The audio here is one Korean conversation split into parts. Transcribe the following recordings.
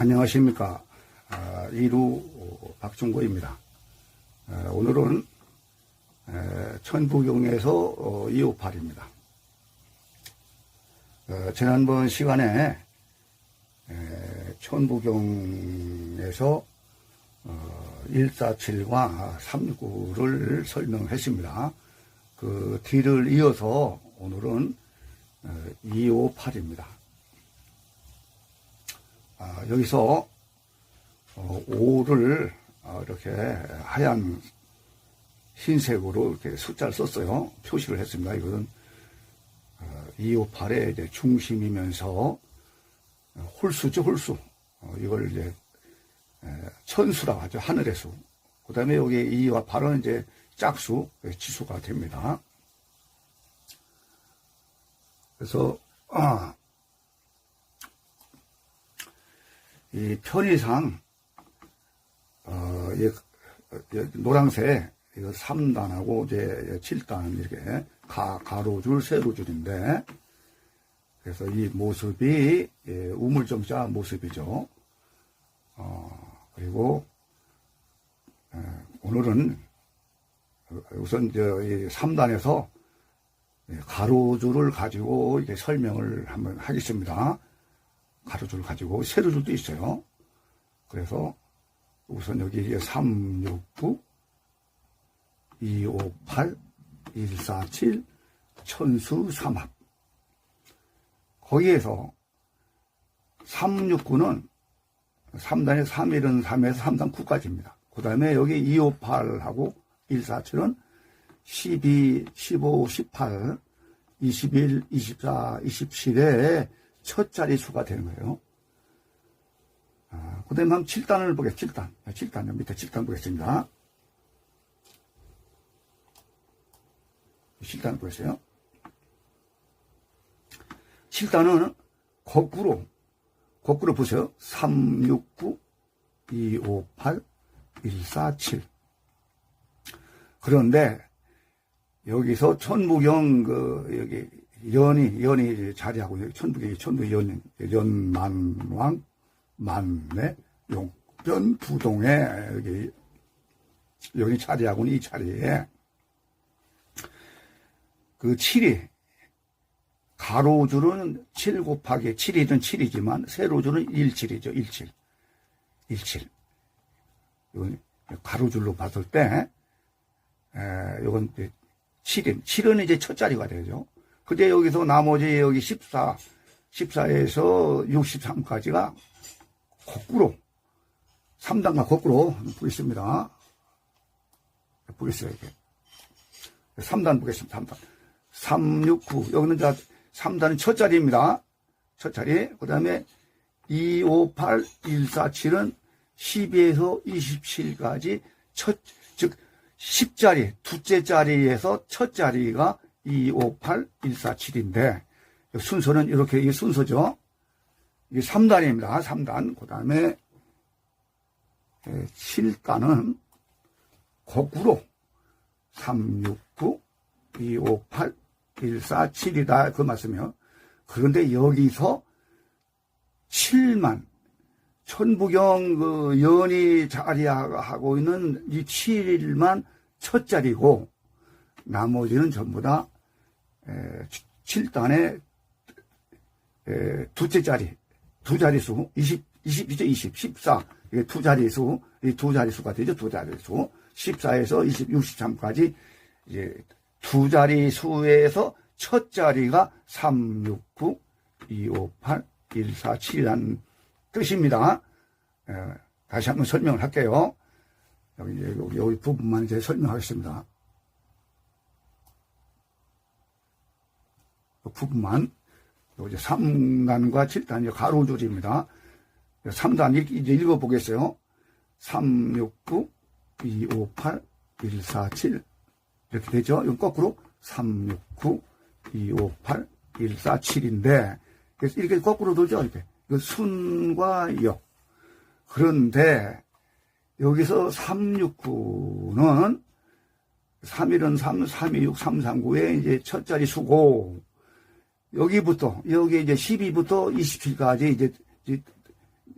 안녕하십니까. 아, 이루 박중고입니다. 아, 오늘은 에, 천부경에서 어, 258입니다. 어, 지난번 시간에 에, 천부경에서 어, 147과 369를 설명했습니다. 그 뒤를 이어서 오늘은 어, 258입니다. 아, 여기서 어, 5를 어, 이렇게 하얀 흰색으로 이렇게 숫자를 썼어요. 표시를 했습니다. 이것은 어, 258의 이제 중심이면서 어, 홀수죠, 홀수. 어, 이걸 이제 에, 천수라고 하죠. 하늘의 수. 그 다음에 여기 2와 8은 이제 짝수, 예, 지수가 됩니다. 그래서, 아, 이 편의상, 어, 노랑새, 이거 3단하고 이제 7단 이렇게 가, 가로줄, 세로줄인데, 그래서 이 모습이, 예, 우물정자 모습이죠. 어, 그리고, 에, 오늘은 우선 저, 이 3단에서 가로줄을 가지고 이렇게 설명을 한번 하겠습니다. 가로줄 가지고 세로줄도 있어요. 그래서 우선 여기 369, 258, 147, 천수 삼합. 거기에서 369는 3단에 3일은 3에서 3단 9까지입니다. 그 다음에 여기 258하고 147은 12, 15, 18, 21, 24, 27의 첫 자리 수가 되는 거예요. 아, 그 다음에 한번 7단을 보겠습니다. 7단. 7단, 밑에 7단 보겠습니다. 7단 보세요. 7단은 거꾸로, 거꾸로 보세요. 369, 258, 147. 그런데 여기서 천부경 그 여기 연이 연이 자리하고 천부경이 천부 연 연만왕 만내 용변 부동에 여기 연이 자리하고는 이 자리에 그 7이 가로줄은 7 곱하기 7이든 7이지만 세로줄은 17이죠. 17. 17. 이건 가로줄로 봤을 때 에, 이제 7인. 7은 이제 첫 자리가 되죠. 근데 여기서 나머지 여기 14, 14에서 63까지가 거꾸로, 3단과 거꾸로 보겠습니다. 보겠어요, 이렇게. 3단 보겠습니다, 3단. 369. 여기는 자, 3단은 첫 자리입니다. 첫 자리. 그 다음에 258, 147은 12에서 27까지 첫, 즉, 10자리, 둘째 자리에서 첫 자리가 258, 147인데, 순서는 이렇게, 이게 순서죠. 이게 3단입니다. 3단. 그 다음에, 7단은 거꾸로 369, 258, 147이다. 그 말씀이요. 그런데 여기서 7만, 천부경 그 연이 자리하고 있는 이 7일만 첫 자리고 나머지는 전부 다 7단의 둘째 자리, 두 자리수, 20, 20, 20, 14, 이게 두 자리수, 이 두 자리수가 되죠, 두 자리수. 14에서 20, 63까지 이제 두 자리수에서 첫 자리가 369, 258, 147이라는 뜻입니다. 에, 다시 한번 설명을 할게요. 여기, 여기, 여기 부분만 이제 설명하겠습니다. 그 부분만. 이제 3단과 7단, 가로줄입니다. 3단 이제 읽어보겠어요. 369, 258, 147. 이렇게 되죠. 이건 거꾸로 369, 258, 147인데, 그래서 이렇게 거꾸로 돌죠. 이렇게. 그 순과 역. 그런데 여기서 369는 3일은 3, 326, 339의 이제 첫 자리 수고 여기부터 여기 이제 12부터 27까지 이제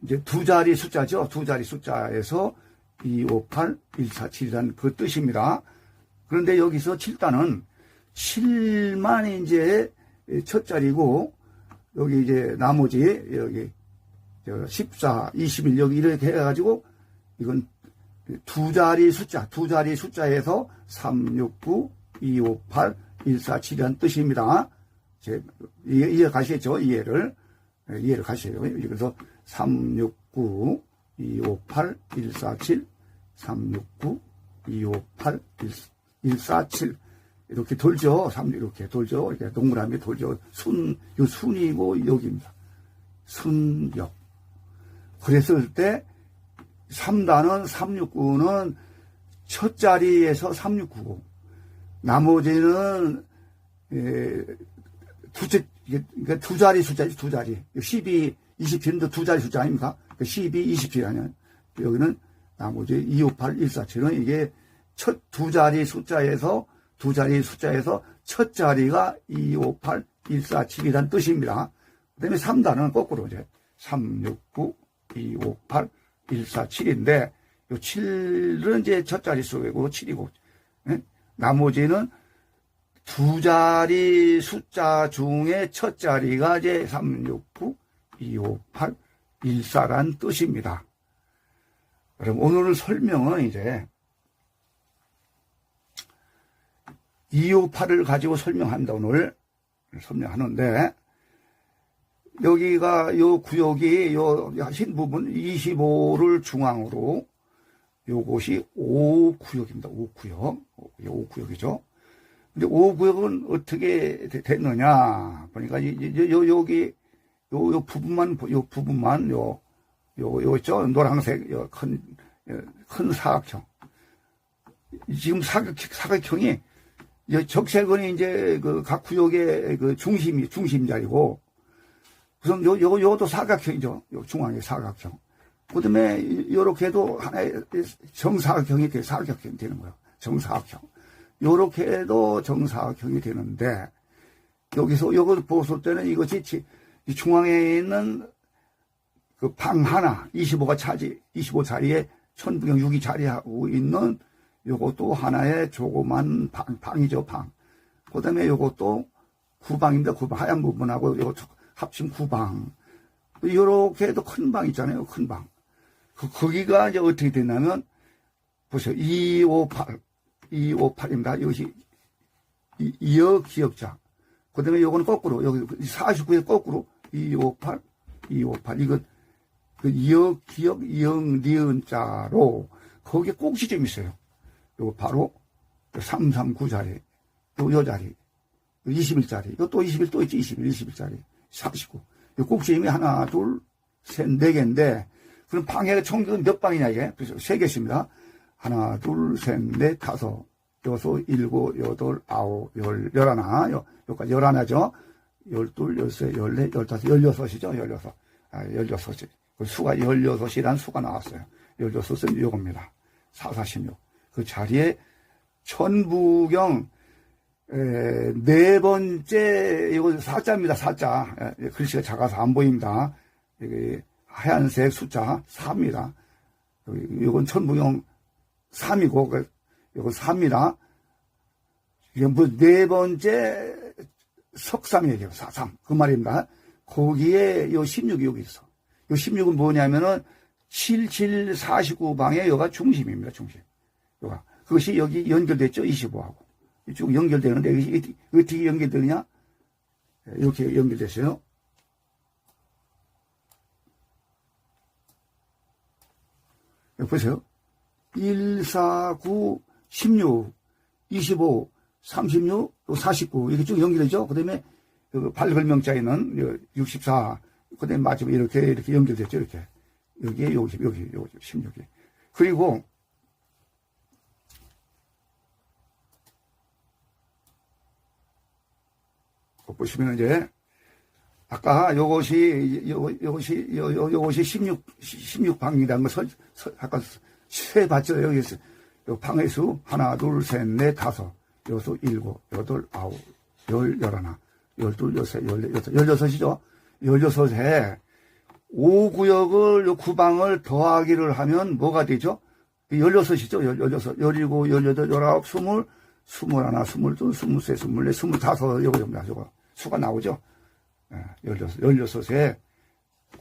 이제 두 자리 숫자죠. 두 자리 숫자에서 2, 5, 8, 1, 4, 7이라는 그 뜻입니다. 그런데 여기서 7단은 7만 이제 첫 자리고, 여기 이제 나머지, 여기, 저 14, 21, 여기 이렇게 해가지고, 이건 두 자리 숫자, 두 자리 숫자에서 3, 6, 9, 2, 5, 8, 1, 4, 7이라는 뜻입니다. 제, 이해, 이해 가시겠죠? 이해를. 예, 이해를 가셔요. 그래서 3, 6, 9, 2, 5, 8, 1, 4, 7, 3, 6, 9, 2, 5, 8, 1, 1 4, 7. 이렇게 돌죠. 3, 이렇게 돌죠. 이렇게 동그라미 돌죠. 순, 요 순이고 여기입니다. 순역. 그랬을 때 3단은 369는 첫 자리에서 369고 나머지는 에, 두째 그러니까 두 자리 숫자지 두 자리 12, 27도 두 자리 숫자 아닙니까? 12, 27 아니야. 여기는 나머지 258, 147은 이게 첫 두 자리 숫자에서 두 자리 숫자에서 첫 자리가 258, 147이란 뜻입니다. 그 다음에 3단은 거꾸로 이제 369, 258, 147인데 요 7은 이제 첫 자리 수이고 7이고 예? 나머지는 두 자리 숫자 중에 첫 자리가 이제 369, 258, 14란 뜻입니다. 그럼 오늘 설명은 이제 258을 가지고 설명한다 오늘 설명하는데 여기가 요 구역이 요 하신 부분 25를 중앙으로 요것이 5구역입니다. 5구역. 5구역이죠. 근데 5구역은 어떻게 됐느냐 보니까 요, 여기 요, 요 부분만 요 부분만 요 요, 요 있죠? 노란색, 요 큰, 큰 사각형. 지금 사각, 사각형이, 적색은 이제 그 각 구역의 그 중심이, 중심 자리고, 우선 요, 요, 요것도 사각형이죠. 요 중앙의 사각형. 그 다음에, 요렇게도 하나의 정사각형이 돼, 사각형이 되는 거예요. 정사각형. 요렇게 해도 정사각형이 되는데, 여기서, 요걸 보았을 때는 이것이 중앙에 있는 그 방 하나, 25가 차지, 25 자리에 천부경 6이 자리하고 있는 요것도 하나의 조그만 방, 방이죠, 방. 그 다음에 요것도 구방입니다, 구방. 하얀 부분하고 요거 합친 구방. 요렇게 해도 큰 방 있잖아요, 큰 방. 그, 거기가 이제 어떻게 되냐면, 보세요. 258, 258입니다. 이것이 이어 기억자. 그 다음에 요거는 거꾸로, 여기 49에 거꾸로 258, 258. 이건 그 이어 기억 이응 니은 자로 거기에 꼭지점이 있어요. 요거 바로 339 자리, 또 요 자리, 21 자리, 이거 또 21, 또 있지, 21, 21 자리, 49. 요 꼭지점이 하나, 둘, 셋, 네 개인데, 그럼 방해가 총몇 방이냐, 이게? 그래서 세 개입니다. 하나, 둘, 셋, 넷, 다섯, 여섯, 일곱, 여덟, 아홉, 열, 열하나, 요, 요까지 열하나죠? 열둘, 열세, 열네, 열다섯, 열여섯이죠, 열여섯. 아, 열여섯이. 그 수가 16이란 수가 나왔어요. 16은 요겁니다. 4, 46. 그 자리에 천부경 에, 네 번째 이거 사자입니다. 사자. 에, 글씨가 작아서 안 보입니다. 이게 하얀색 숫자 4입니다. 이건 천부경 3이고 그, 이건 4입니다. 이게 뭐네 번째 석삼이에요. 4, 3. 그 말입니다. 거기에 요 16이 여기 있어. 요 16은 뭐냐면은 7749방의 여가 중심입니다. 중심. 요가. 그것이 여기 연결됐죠. 25하고. 이쪽 연결되는데 어떻게 연결되느냐? 이렇게 연결됐어요. 보세요. 1, 4, 9, 16, 25, 36, 49 이렇게 쭉 연결되죠. 그 다음에 발걸명자에는 64, 그 다음에 마지막에 이렇게, 이렇게 연결됐죠, 이렇게. 여기에, 여기, 여기, 여기, 16이. 그리고, 보시면 이제, 아까 요것이, 요, 요것이, 요, 요, 요것이 16, 16방이라는 것을, 아까 세 봤죠, 여기서. 요 방의 수, 하나, 둘, 셋, 넷, 다섯, 여섯, 일곱, 여덟, 아홉, 열, 열하나, 열둘, 열셋, 열넷, 여섯, 열여섯이죠? 16에 5구역을, 요 구방을 더하기를 하면 뭐가 되죠? 16이죠? 16, 17, 18, 19, 20, 21, 22, 23, 24, 25, 요거 됩니다. 요거. 수가 나오죠? 예, 16, 16에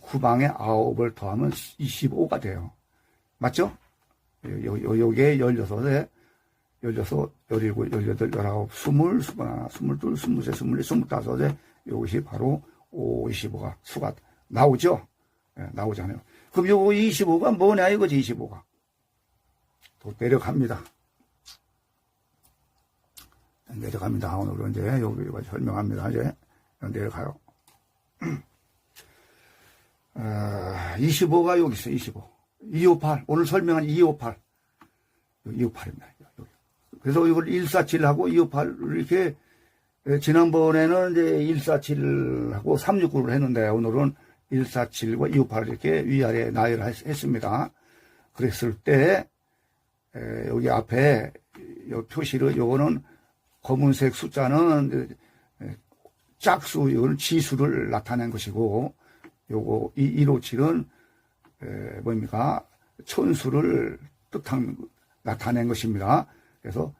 구방에 9을 더하면 25가 돼요. 맞죠? 요, 요, 요게 16에 16, 17, 18, 19, 20, 21, 22, 23, 24, 25에 이것이 바로 5, 25가 수가 나오죠? 예, 나오잖아요. 그럼 요거 25가 뭐냐 이거지 25가. 또 내려갑니다. 내려갑니다. 오늘은 이제 여기 여기 설명합니다. 이제 내려가요. 아, 25가 여기 있어요. 25. 258. 오늘 설명한 258. 258입니다. 그래서 이걸 147하고 258 이렇게 예, 지난번에는 이제 147하고 369를 했는데 오늘은 147과 258 이렇게 위아래 나열을 했습니다. 그랬을 때 에, 여기 앞에 요 표시를 요거는 검은색 숫자는 에, 짝수 이거는 지수를 나타낸 것이고 요거 이 157은 에, 뭡니까 천수를 뜻한 나타낸 것입니다. 그래서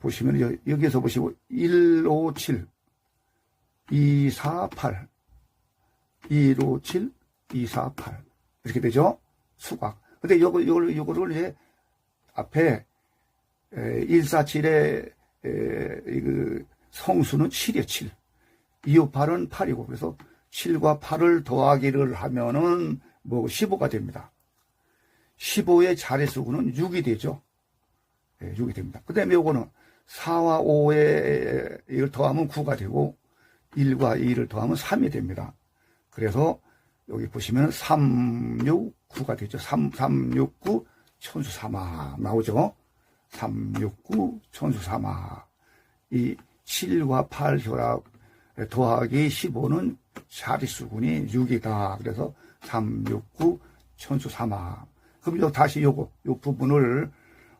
보시면 여- 여기에서 보시고 157 248 157 248 이렇게 되죠. 수각. 근데 요거 요걸 요거를 이제 앞에 147의 그 성수는 7이에요, 7. 258은 8이고 그래서 7과 8을 더하기를 하면은 뭐 15가 됩니다. 15의 자릿수는 6이 되죠. 예, 6이 됩니다. 그 다음에 요거는 4와 5에 이걸 더하면 9가 되고 1과 2를 더하면 3이 됩니다. 그래서 여기 보시면 3, 6, 9가 되죠. 3, 3, 6, 9, 천수 삼아 나오죠. 3, 6, 9, 천수 삼아. 이 7과 8 혈압 더하기 15는 자릿수군이 6이다. 그래서 3, 6, 9, 천수 삼아. 그럼 요 다시 요거, 요 부분을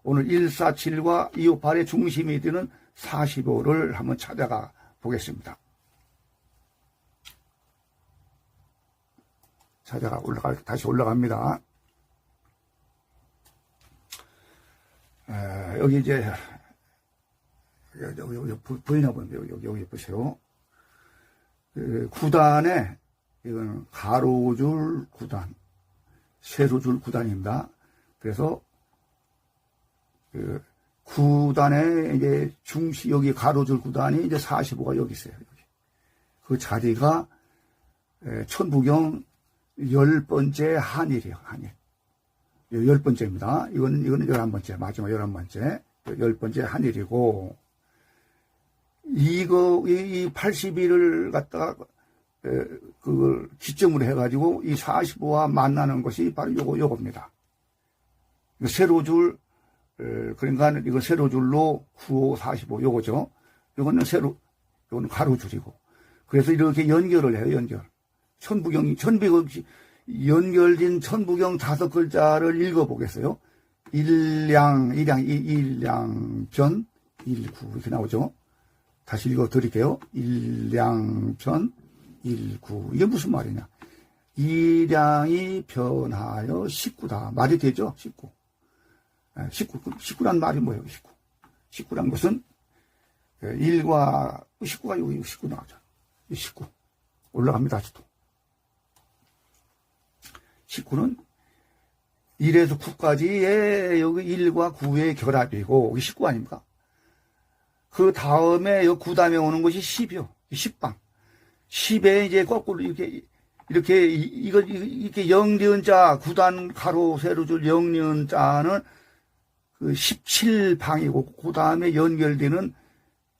오늘 147과 258의 중심이 되는 45를 한번 찾아가 보겠습니다. 찾아가 올라가 다시 올라갑니다. 에, 여기 이제 여기 여기, 여기 보- 보이나 보는데 여기 여기, 여기 보세요. 그 구단에 이거는 가로줄 구단, 세로줄 구단입니다. 그래서 그 구단의 이제 중시 여기 가로줄 구단이 이제 45가 여기 있어요. 여기. 그 자리가 에, 천부경 열 번째 한일이에요. 한일. 요열 번째입니다. 이거는 이거는 열한 번째 마지막 열한 번째 열 번째 한일이고 이거 이 81을 갖다가 에, 그걸 기점으로 해가지고 이 45와 만나는 것이 바로 요거 요겁니다. 이거 세로줄 에, 그러니까 이거 세로 줄로 95, 45 요거죠. 요거는 세로 요거는 가로 줄이고 그래서 이렇게 연결을 해요. 연결. 천부경, 천부경, 연결된 천부경 다섯 글자를 읽어보겠어요. 일량, 일량, 일- 일량편, 일구, 이렇게 나오죠. 다시 읽어드릴게요. 일량편, 일구. 이게 무슨 말이냐. 일량이 변하여 식구다. 말이 되죠? 식구. 예, 식구. 그럼 식구란 말이 뭐예요? 식구. 식구란 것은 예, 일과 식구가 여기 식구 나오죠. 이 식구. 올라갑니다. 다시 또. 식구는 1에서 9까지의 여기 1과 9의 결합이고, 여기 19 아닙니까? 그 다음에 요 9다음에 오는 것이 10이요. 10방. 10에 이제 거꾸로 이렇게, 이렇게, 이- 이거, 이렇게 영리은자, 9단 가로 세로 줄 영리은 자는 그 17방이고, 그 다음에 연결되는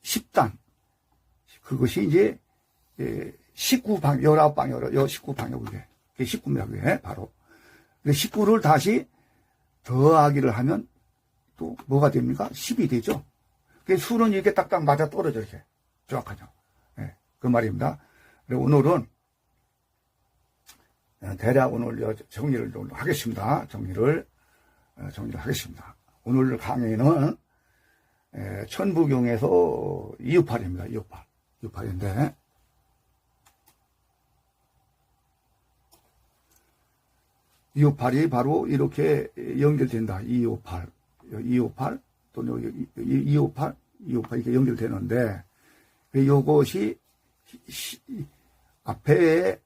10단. 그것이 이제, 예, 19방, 19방, 여 19방이고, 그게. 그게 19입니다, 그게, 바로. 그 19를 다시 더하기를 하면 또 뭐가 됩니까? 10이 되죠. 그 수는 이렇게 딱딱 맞아 떨어져, 이렇게. 정확하죠. 예, 그 말입니다. 오늘은 어, 대략 오늘 여- 정리를 좀 하겠습니다. 정리를, 어, 정리를 하겠습니다. 오늘 강의는 에, 천부경에서 268입니다. 268. 268인데 258이 바로 이렇게 연결된다. 258. 258 또는 258, 258 이렇게 연결되는데 요것이 시- 앞에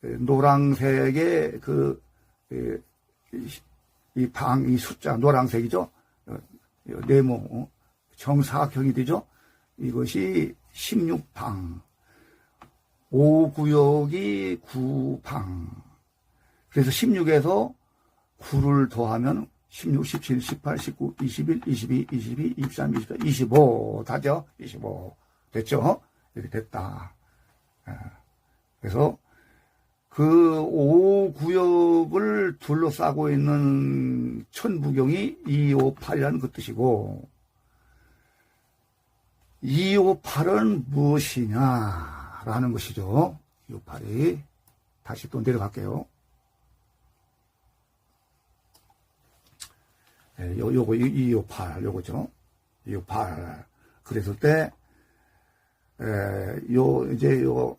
노란색의 그, 이 방, 이 숫자, 노란색이죠? 어, 네모, 어, 정사각형이 되죠? 이것이 16방. 5구역이 9방. 그래서 16에서 9를 더하면 16, 17, 18, 19, 21, 22, 22, 23, 24, 25. 다죠? 25. 됐죠? 이렇게 됐다. 아, 그래서 그 5구역을 둘러싸고 있는 천부경이 258이라는 그 뜻이고, 258은 무엇이냐라는 것이죠. 258이. 다시 또 내려갈게요. 예, 요, 요거, 258, 요거죠. 258. 그랬을 때, 에, 요, 이제 요,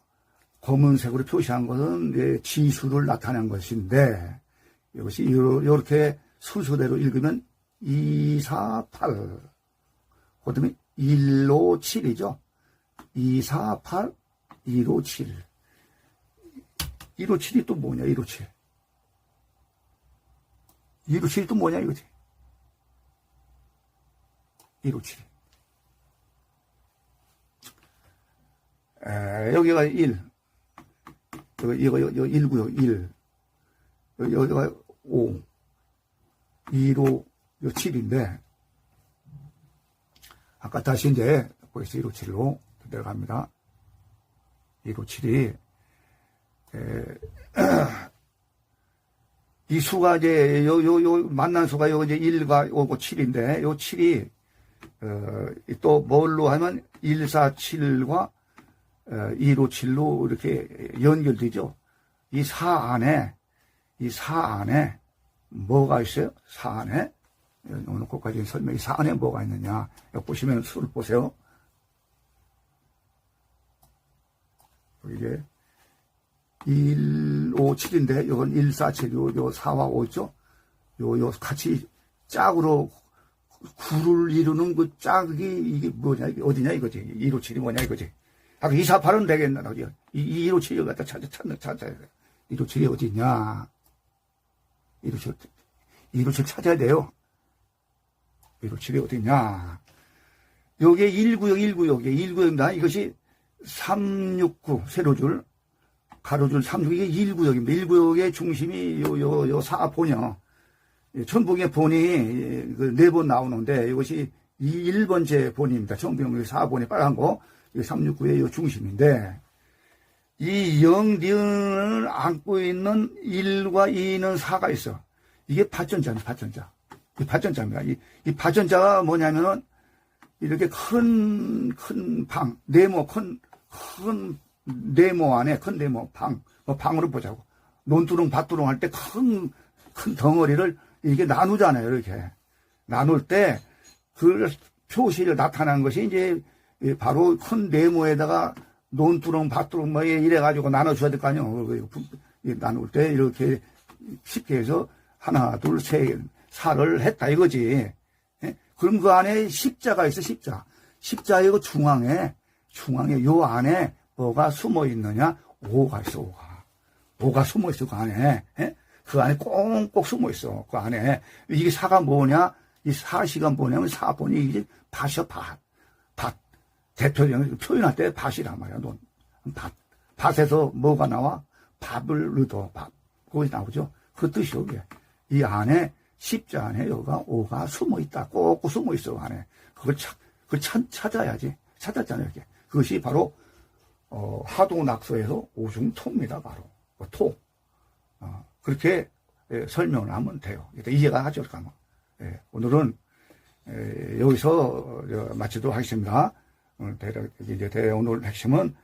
검은색으로 표시한 것은 지수를 나타낸 것인데, 이것이 요- 요렇게 순서대로 읽으면 2, 4, 8. 그 다음에 1로 7이죠. 2, 4, 8, 2로 7. 1로 7이 또 뭐냐, 1로 7. 2로 7이 또 뭐냐, 이거지. 1로 7. 에, 여기가 1. 여기, 이거, 이거 1구요, 1. 여기, 여기 가 5. 2로, 요 7인데, 아까 다시 이제, 보이스 1호 7로 내려갑니다. 1호 7이, 이 수가 이제, 요, 요, 요, 만난 수가 요 이제 1과 요거 7인데, 요 7이, 어, 또 뭘로 하면 1, 4, 7과 2로 7로 이렇게 연결되죠. 이 사 안에, 이 사 안에 뭐가 있어요? 사 안에? 오늘 끝까지 설명이 사 안에 뭐가 있느냐. 여기 보시면 수를 보세요. 이게 1, 5, 7인데, 이건 1, 4, 7, 요, 요 4와 5죠? 요, 요 같이 짝으로 구를 이루는 그 짝이 이게 뭐냐, 이게 어디냐 이거지. 1, 5, 7이 뭐냐 이거지. 아까 2, 4, 8은 되겠나, 나지. 이 1, 5, 7을 갖다 찾아, 찾는, 찾아야 돼. 1, 5, 7이 어디 있냐. 1, 5, 7, 1, 5, 7 찾아야 돼요. 1, 5, 7이 어디 있냐. 요게 1구역, 1구역이에요. 1구역입니다. 이것이 369, 세로줄, 가로줄 369, 이게 1구역입니다. 1구역의 중심이 요, 요, 요 사본이요. 천북의 본이 그네번 나오는데 이것이 이 1번째 본입니다. 천북의 4본이 빨간 거, 이 369의 요 중심인데 이 영리을 안고 있는 1과 2는 4가 있어. 이게 파전자입니다. 파전자. 이 파전자입니다. 이, 이 파전자가 뭐냐면은 이렇게 큰, 큰 방, 네모, 큰, 큰 네모 안에, 큰 네모, 방, 뭐 방으로 보자고. 논두렁, 밭두렁 할 때 큰, 큰 덩어리를 이게 나누잖아요, 이렇게. 나눌 때, 그 표시를 나타난 것이 이제 바로 큰 네모에다가 논두렁, 밭두렁 뭐 이래가지고 나눠줘야 될 거 아니에요. 나눌 때 이렇게 쉽게 해서 하나, 둘, 셋, 사를 했다 이거지. 예? 그럼 그 안에 십자가 있어, 십자. 십자의 그 중앙에, 중앙에 요 안에 뭐가 숨어 있느냐? 오가 있어, 오가. 오가 숨어 있어, 그 안에. 예? 그 안에 꽁꽁 숨어 있어, 그 안에. 이게 사가 뭐냐? 이 사시가 뭐냐면 사본이 이게 밭이야, 밭. 밭. 대표적인 표현할 때 밭이란 말이야, 넌. 밭. 밭에서 뭐가 나와? 밥을 얻어, 밥. 그것이 나오죠. 그 뜻이 여기. 이 안에, 십자 안에 여가 오가 숨어 있다. 꼭꼭 숨어 있어, 그 안에. 그걸 찾, 찾, 찾아야지. 찾았잖아요, 이렇게. 그것이 바로, 어, 하도낙서에서 오중토입니다, 바로. 그 토. 어, 그렇게 예, 설명을 하면 돼요. 이해가 하죠, 그러면. 예, 오늘은 예, 여기서 어, 마치도록 하겠습니다. 오늘 대략 이제 대 오늘 핵심은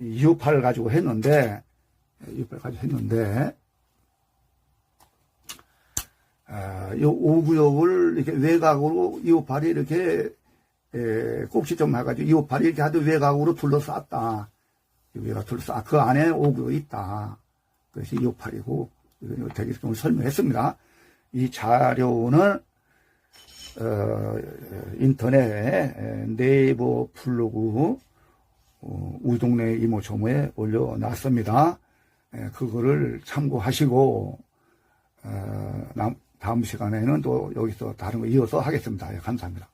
이웃팔을 가지고 했는데 이웃팔 가지고 했는데 아, 요 5구역을 이렇게 외곽으로 이웃팔이 이렇게 에, 꼭지 좀 해가지고 이웃팔이 이렇게 하도 외곽으로 둘러쌌다. 이 외곽 둘러싸 그 안에 5구역이 있다. 그것이 이웃팔이고 이거 대기성을 설명했습니다. 이 자료는 어, 인터넷 네이버 블로그 어, 우리 동네 이모저모에 올려놨습니다. 예, 그거를 참고하시고 어, 남- 다음 시간에는 또 여기서 다른 거 이어서 하겠습니다. 예, 감사합니다.